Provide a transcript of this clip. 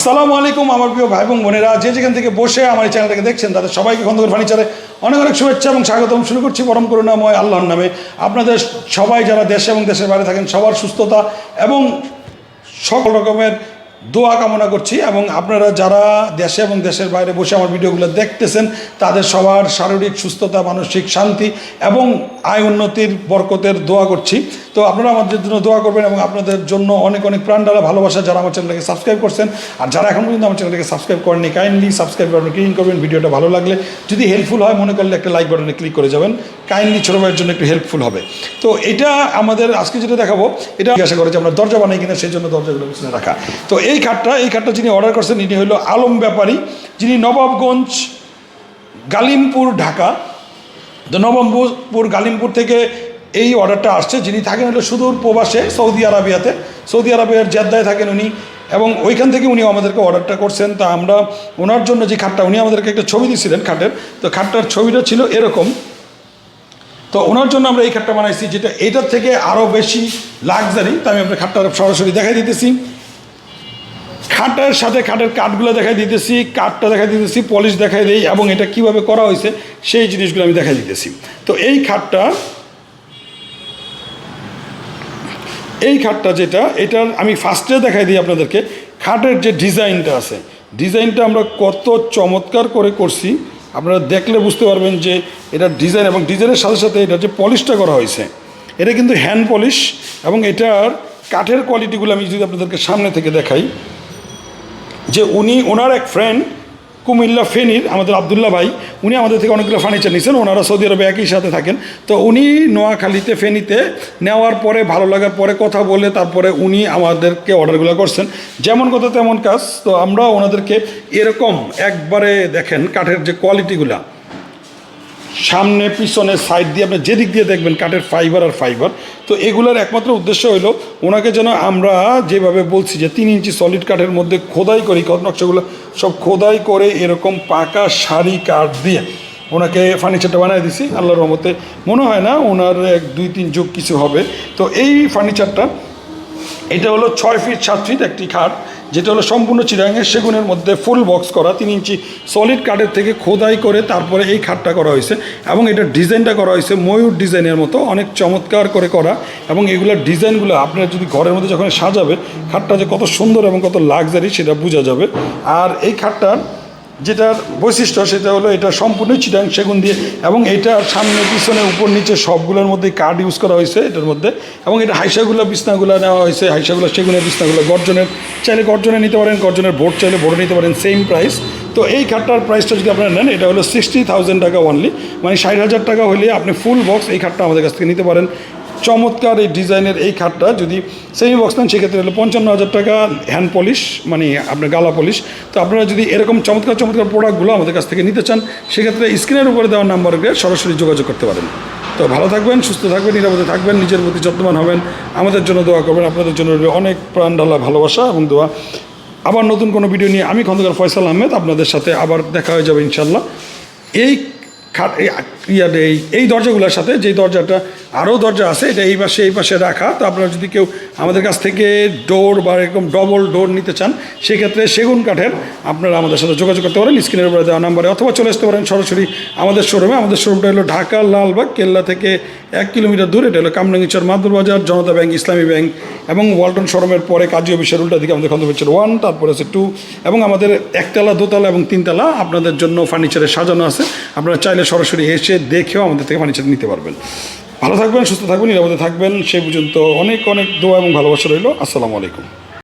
আসসালামু আলাইকুম আমার প্রিয় ভাই এবং বোনেরা। যে যেখান থেকে বসে আমার এই চ্যানেলটাকে দেখছেন, তাদের সবাইকে খন্দকার ফার্নিচারে অনেক অনেক শুভেচ্ছা এবং স্বাগতম। শুরু করছি পরম করুণাময় আল্লাহর নামে। আপনাদের সবাই যারা দেশে এবং দেশের বাইরে থাকেন, সবার সুস্থতা এবং সকল রকমের দোয়া কামনা করছি এবং আপনারা যারা দেশে এবং দেশের বাইরে বসে আমার ভিডিওগুলো দেখতেছেন, তাদের সবার শারীরিক সুস্থতা, মানসিক শান্তি এবং আয় উন্নতির বরকতের দোয়া করছি। তো আপনারা আমাদের জন্য দোয়া করবেন এবং আপনাদের জন্য অনেক অনেক প্রাণ ডালা ভালোবাসা যারা আমার চ্যানেলটাকে সাবস্ক্রাইব করছেন। আর যারা এখন পর্যন্ত আমার চ্যানেলটাকে সাবস্ক্রাইব করেনি কাইন্ডলি সাবস্ক্রাইব বাটনে ক্লিক করবেন। ভিডিওটা ভালো লাগলে যদি হেল্পফুল হয়, মনে করলে একটা লাইক বাটনে ক্লিক করে যাবেন। কাইন্ডলি ছোটো ভাইয়ের জন্য একটু হেল্পফুল হবে। তো এটা আমাদের আজকে যেটা দেখাবো, এটা জিজ্ঞাসা করে যে আমরা দরজা বানাই কিনা, সেই জন্য দরজাগুলো পিছনে রাখা। তো এই খাটটা এই খাটটা যিনি অর্ডার করছেন, ইনি হলো আলম ব্যাপারী। যিনি নবাবগঞ্জ, গালিমপুর, ঢাকা। নবমপুর গালিমপুর থেকে এই অর্ডারটা আসছে। যিনি থাকেন হলো সুদূর প্রবাসে, সৌদি আরবিয়াতে। সৌদি আরবিয়ার জেদ্দায় থাকেন উনি এবং ওইখান থেকে উনি আমাদেরকে অর্ডারটা করছেন। তা আমরা ওনার জন্য যে খাটটা, উনি আমাদেরকে একটা ছবি দিয়েছিলেন খাটের। তো খাটটার ছবিটা ছিল এরকম। তো ওনার জন্য আমরা এই খাটটা বানাইছি, যেটা এটার থেকে আরও বেশি লাক্সারি তো আমি আপনার খাটটা সরাসরি দেখাই দিতেছি। খাটের সাথে খাটের কাঠগুলো দেখাই দিতেছি, কাঠটা দেখাই দিতেছি পলিশ দেখাই দিই, এবং এটা কীভাবে করা হয়েছে সেই জিনিসগুলো আমি দেখাই দিতেছি। তো এই খাটটা এই খাটটা যেটা, এটার আমি ফার্স্টে দেখাই দিই আপনাদেরকে, খাটের যে ডিজাইনটা আছে, ডিজাইনটা আমরা কত চমৎকার করে করছি। আপনারা দেখলে বুঝতে পারবেন যে এটা ডিজাইন এবং ডিজাইনের সাথে সাথে এটা যে পলিশটা করা হয়েছে, এটা কিন্তু হ্যান্ড পলিশ এবং এটার কাঠের কোয়ালিটিগুলো আমি যদি আপনাদেরকে সামনে থেকে দেখাই, যে উনি, ওনার এক ফ্রেন্ড কুমিল্লা ফেনীর আমাদের আবদুল্লাহ ভাই, উনি আমাদের থেকে অনেকগুলো ফার্নিচার নিয়েছেন ওনারা সৌদি আরবে একই সাথে থাকেন। তো উনি নোয়াখালীতে, ফেনীতে নেওয়ার পরে, ভালো লাগার পরে কথা বলে, তারপরে উনি আমাদেরকে অর্ডারগুলো করছেন। যেমন কথা তেমন কাজ, তো আমরা ওনাদেরকে এরকম একবারে দেখেন, কাঠের যে কোয়ালিটিগুলা সামনে, পিছনে সাইড দিয়ে আপনি যেদিক দিয়ে দেখবেন কাঠের ফাইবার আর ফাইবার তো এগুলোর একমাত্র উদ্দেশ্য হলো ওনাকে যেন আমরা যেভাবে বলছি যে তিন ইঞ্চি সলিড কাঠের মধ্যে খোদাই করি, কত নকশাগুলো সব খোদাই করে এরকম পাকা শাড়ি কাঠ দিয়ে ওনাকে ফার্নিচারটা বানিয়ে দিছি। আল্লাহর রহমতে মনে হয় না ওনার এক, দুই, তিন যুগ কিছু হবে। তো এই ফার্নিচারটা এটা হলো ছয় ফিট সাত ফিট একটি খাট। যেটা হলো সম্পূর্ণ চিরাঙের সেগুনের মধ্যে ফুল বক্স করা, তিন ইঞ্চি সলিড কাঠের থেকে খোদাই করে তারপরে এই খাটটা করা হয়েছে এবং এটা ডিজাইনটা করা হয়েছে ময়ূর ডিজাইনের মতো, অনেক চমৎকার করে করা এবং এগুলোর ডিজাইনগুলো আপনারা যদি ঘরের মধ্যে যখন সাজাবে খাটটা যে কত সুন্দর এবং কত লাক্সারি সেটা বোঝা যাবে। আর এই খাটটার যেটার বৈশিষ্ট্য সেটা হলো এটা সম্পূর্ণ চিটাং সেগুন দিয়ে এবং এটার সামনে, পিছনে, উপর, নিচে সবগুলোর মধ্যে কাঠ ইউজ করা হয়েছে এটার মধ্যে। এবং এটা হাইসাগুলো বিছনাগুলো নেওয়া হয়েছে, হাইসাগুলো সেগুনের বিছনাগুলো গর্জনের, চাইলে গর্জনে নিতে পারেন, গর্জনের বোর্ড চাইলে বোর্ডে নিতে পারেন সেম প্রাইস তো এই খাটটার প্রাইসটা যদি আপনারা নেন, এটা হলো সিক্সটি থাউজেন্ড টাকা অনলি মানে ষাট হাজার টাকা হলে আপনি ফুল বক্স এই খাটটা আমাদের কাছ থেকে নিতে পারেন। চমৎকার এই ডিজাইনের এই খাটটা, যদি সেমি বক্স নেন, সেক্ষেত্রে হলো পঞ্চান্ন হাজার টাকা হ্যান্ড পলিশ মানে আপনার গালা পলিশ তো আপনারা যদি এরকম চমৎকার চমৎকার প্রোডাক্টগুলো আমাদের কাছ থেকে নিতে চান, সেক্ষেত্রে স্ক্রিনের উপরে দেওয়া নাম্বারকে সরাসরি যোগাযোগ করতে পারেন। তো ভালো থাকবেন, সুস্থ থাকবেন, নিরাপদে থাকবেন, নিজের প্রতি যত্নবান হবেন, আমাদের জন্য দোয়া করবেন, আপনাদের জন্য অনেক প্রাণ ঢালা ভালোবাসা এবং দোয়া। আবার নতুন কোনো ভিডিও নিয়ে আমি খন্দকার ফয়সাল আহমেদ, আপনাদের সাথে আবার দেখা হয়ে যাবে ইনশাল্লাহ এই খাট, এই এই দরজাগুলোর সাথে যেই দরজাটা আরও দরজা আছে, এটা এই পাশে এই পাশে রাখা। তো আপনারা যদি কেউ আমাদের কাছ থেকে ডোর বা এরকম ডবল ডোর নিতে চান, সেক্ষেত্রে সেগুন কাঠের আপনারা আমাদের সাথে যোগাযোগ করতে পারেন। স্ক্রিনের উপরে দেওয়া নাম্বারে, অথবা চলে আসতে পারেন সরাসরি আমাদের শোরুমে আমাদের শোরুমটা হলো ঢাকা, লালবাগ, কেল্লা থেকে এক কিলোমিটার দূরে। এটা হলো কামরাঙ্গিচর মাদুর বাজার, জনতা ব্যাংক, ইসলামী ব্যাংক এবং ওয়ালটন শোরুমের পরে কাজী অফিসের উল্টা দিকে আমাদের খন্দকার ওয়ান তারপরে আছে টু এবং আমাদের একতলা, দোতলা এবং তিনতলা আপনাদের জন্য ফার্নিচারে সাজানো আছে। আপনারা চাইলে সরাসরি এসে দেখেও আমাদের থেকে ফার্নিচার নিতে পারবেন। ভালো থাকবেন, সুস্থ থাকবেন, নিরাপদে থাকবেন। সেই পর্যন্ত অনেক অনেক দোয়া এবং ভালোবাসা রইল। আসসালামু আলাইকুম।